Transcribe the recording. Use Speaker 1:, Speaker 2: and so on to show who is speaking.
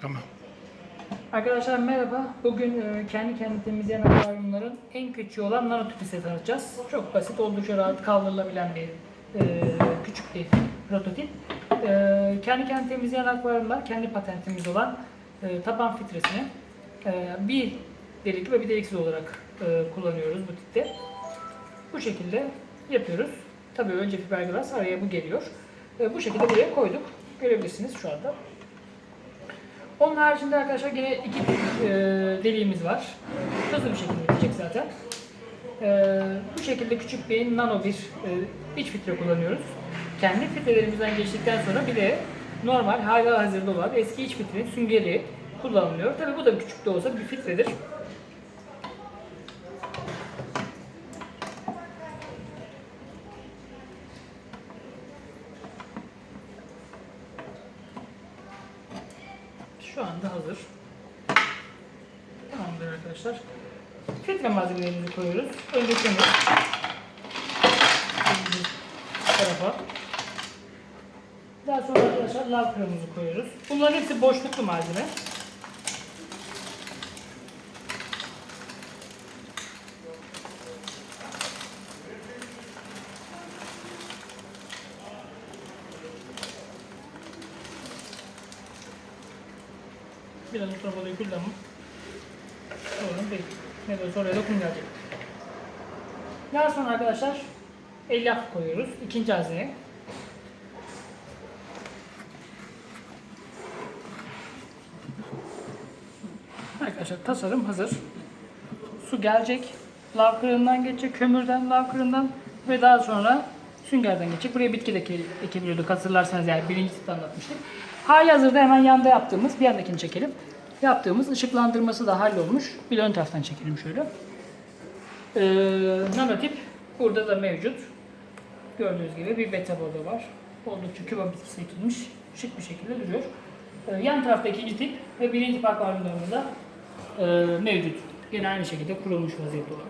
Speaker 1: Tamam.
Speaker 2: Arkadaşlar merhaba. Bugün e, kendi kendini temizleyen akvaryumların en küçüğü olan nanotüpü tanıtacağız. Çok basit, oldukça rahat kaldırılabilen bir e, küçük bir prototip. E, kendi kendini temizleyen akvaryumlar kendi patentimiz olan taban filtresini bir delikli ve bir deliksiz olarak kullanıyoruz bu tipte. Bu şekilde yapıyoruz. Tabii önce fiberglass araya bu geliyor. Bu şekilde buraya koyduk. Görebilirsiniz şu anda. Onun haricinde arkadaşlar yine iki e, deliğimiz var. Hızlı bir şekilde bitecek zaten. E, bu şekilde küçük bir nano bir e, iç filtre kullanıyoruz. Kendi filtrelerimizden geçtikten sonra bir de normal hala hazırda olan eski iç filtrenin süngeri kullanılıyor. Tabi bu da küçük de olsa bir filtredir. Şu anda hazır. Tamamdır arkadaşlar. Filtre malzemelerimizi koyuyoruz. Önce kömür. Tarafa. Daha sonra arkadaşlar lav kremimizi koyuyoruz. Bunların hepsi boşluklu malzeme. Biraz tarafa döküldü ama sorun değil. Ne de oraya da kum. Daha sonra arkadaşlar elyaf koyuyoruz. ikinci hazneye. Arkadaşlar tasarım hazır. Su gelecek. Lav kırığından geçecek. Kömürden, lav kırığından ve daha sonra süngerden geçecek. Buraya bitki de eke- ekebiliyorduk hatırlarsanız yani birinci tipte anlatmıştık. Hali hazırda hemen yanda yaptığımız, bir yandakini çekelim. Yaptığımız ışıklandırması da hallolmuş. Bir ön taraftan çekelim şöyle. Ee, nanotip burada da mevcut. Gördüğünüz gibi bir beta bordo var. Oldukça küba bitkisi ekilmiş. Şık bir şekilde duruyor. Ee, yan tarafta ikinci tip ve birinci tip akvaryumlarımızda e, mevcut. Yine aynı şekilde kurulmuş vaziyette olan.